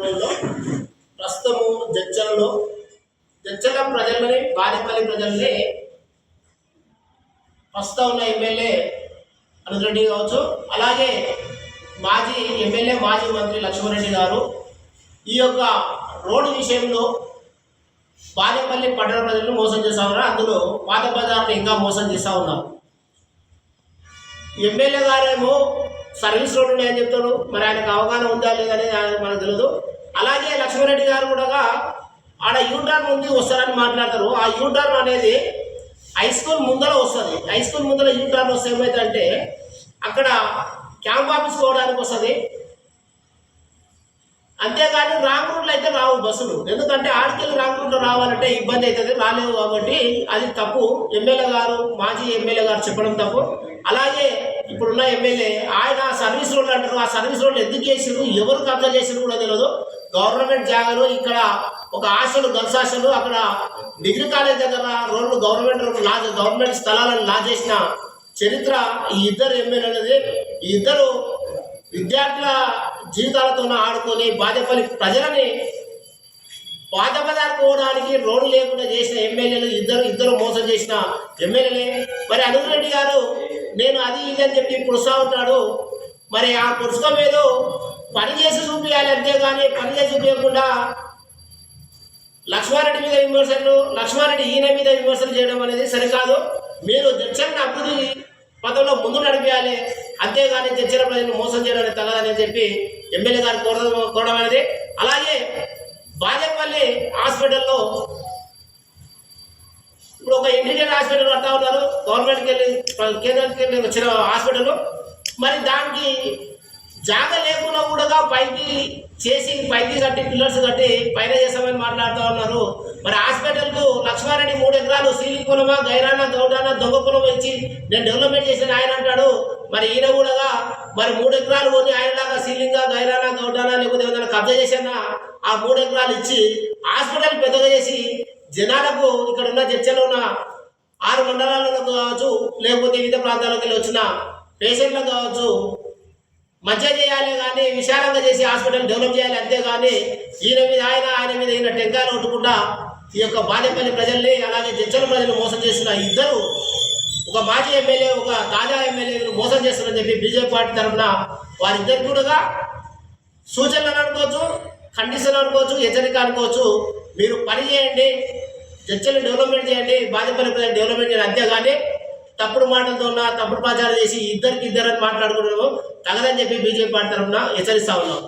రోజుల్లో ప్రస్తుతము జడ్చలలో జడ్చల ప్రజలని బాలేపల్లి ప్రజల్ని ప్రస్తుతం ఉన్న ఎమ్మెల్యే అనురెడ్డి కావచ్చు అలాగే మాజీ ఎమ్మెల్యే మాజీ మంత్రి లక్ష్మణరెడ్డి గారు ఈ యొక్క రోడ్డు విషయంలో బాలేపల్లి పట్టణ ప్రజలను మోసం చేస్తా ఉన్నారు? అందులో పాత బజార్ని ఇంకా మోసం చేస్తూ ఉన్నారు. ఎమ్మెల్యే గారేమో సర్వీస్ రోడ్డు ఉన్నాయని చెప్తాడు? మరి ఆయనకు అవగాహన ఉందా లేదనేది మనకు తెలియదు అలాగే లక్ష్మీరెడ్డి గారు కూడా ఆడ యూటర్న్ ఉంది వస్తారని మాట్లాడతారు. ఆ యూటర్న్ అనేది హై స్కూల్ ముందర వస్తుంది. హై స్కూల్ ముందర యూటర్న్ వస్తే ఏమైందంటే అక్కడ క్యాంప్ ఆఫీస్ పోవడానికి వస్తుంది. అంతేగాని రాంగ్ రూట్లో అయితే రావు బస్సులు. ఎందుకంటే ఆడికెళ్ళి రాంగ్ రూట్లో రావాలంటే ఇబ్బంది అవుతుంది. రాలేవు కాబట్టి అది తప్పు. ఎమ్మెల్యే గారు మాజీ ఎమ్మెల్యే గారు చెప్పడం తప్పు. అలాగే ఇప్పుడున్న ఎమ్మెల్యే ఆయన సర్వీస్ రోడ్లు అంటారు ఆ సర్వీస్ రోడ్లు ఎందుకు చేసిండ్రు? ఎవరు కబ్జా చేసిండ్రు కూడా తెలియదు గవర్నమెంట్ జాగాలో ఇక్కడ ఒక ఆశలు గర్ల్స్ అక్కడ డిగ్రీ కాలేజ్ దగ్గర రోడ్లు గవర్నమెంట్ లా గవర్నమెంట్ స్థలాలను లా చేసిన చరిత్ర ఈ ఇద్దరు ఎమ్మెల్యేలది. ఈ ఇద్దరు విద్యార్థుల జీవితాలతో ఆడుకొని బాధపడి ప్రజలని బాధపదాలు పోవడానికి రోడ్డు లేకుండా చేసిన ఎమ్మెల్యేలు ఇద్దరు ఇద్దరు మోసం చేసిన ఎమ్మెల్యేలే. మరి అనుగురెడ్డి గారు నేను అది ఇది అని చెప్పి పురుసా ఉంటాడు మరి ఆ పురుషకం ఏదో పని చేసి చూపించాలి అంతేగాని పని చేసి చూపించకుండా లక్ష్మారెడ్డి మీద విమర్శలు లక్ష్మారెడ్డి ఈయన మీద విమర్శలు చేయడం అనేది సరికాదు. మీరు జడ్చర్ని అభివృద్ధి పదంలో ముందు నడిపించాలి అంతేగాని జడ్చల ప్రజలను మోసం చేయడానికి తగదని చెప్పి ఎమ్మెల్యే గారు కోరడం కోరడం అనేది. అలాగే బాజపల్లి హాస్పిటల్లో ఇప్పుడు ఒక ఇండియన్ హాస్పిటల్ పడతా ఉన్నారు. గవర్నమెంట్కి వెళ్ళి కేంద్రానికి వెళ్ళి వచ్చిన హాస్పిటల్ మరి దానికి జాగ లేకుండా కూడా పైకి చేసి పైకి కట్టి పిల్లర్స్ కట్టి పైన చేస్తామని మాట్లాడుతూ ఉన్నారు. మరి హాస్పిటల్కు లక్ష్మారెడ్డి మూడు ఎకరాలు సీలింగ్ కులమా గైరానా గౌడానా దొంగ కులం ఇచ్చి నేను డెవలప్మెంట్ చేసిన ఆయన అంటాడు. మరి ఈయన కూడా మరి మూడు ఎకరాలు కొని ఆయనలాగా సీలింగా గైరానా గౌడానా లేకపోతే ఏదైనా కబ్జా చేసినా ఆ మూడు ఎకరాలు ఇచ్చి హాస్పిటల్ పెద్దగా చేసి జనాలకు ఇక్కడ ఉన్న చర్చలో ఉన్న ఆరు మండలాలలో కావచ్చు లేకపోతే వివిధ ప్రాంతాలకు వెళ్ళి వచ్చిన పేషెంట్లకు కావచ్చు మంచిగా చేయాలి కానీ విశాలంగా చేసి హాస్పిటల్ డెవలప్ చేయాలి అంతేగాని ఈయన మీద ఆయన ఆయన మీద ఈయన టెంకాయలు కొట్టుకుంటా ఈ యొక్క బాలేపల్లి ప్రజల్ని అలాగే జడ్చల ప్రజలు మోసం చేస్తున్న ఇద్దరు ఒక మాజీ ఎమ్మెల్యే ఒక తాజా ఎమ్మెల్యేలు మోసం చేస్తున్నారని చెప్పి బీజేపీ పార్టీ తరఫున వారిద్దరు కూడా సూచనలు అనుకోవచ్చు కండిషన్ అనుకోవచ్చు హెచ్చరిక అనుకోవచ్చు. మీరు పని చేయండి చర్చలు డెవలప్మెంట్ చేయండి బాధపల్లి ప్రజలు డెవలప్మెంట్ చేయండి. అంతేగాని తప్పుడు మాటలతో ఉన్న తప్పుడు ప్రచారం చేసి ఇద్దరికి ఇద్దరని మాట్లాడుకుంటున్నాము. తగదని చెప్పి బీజేపీ పార్టీ తరఫున హెచ్చరిస్తా ఉన్నాం.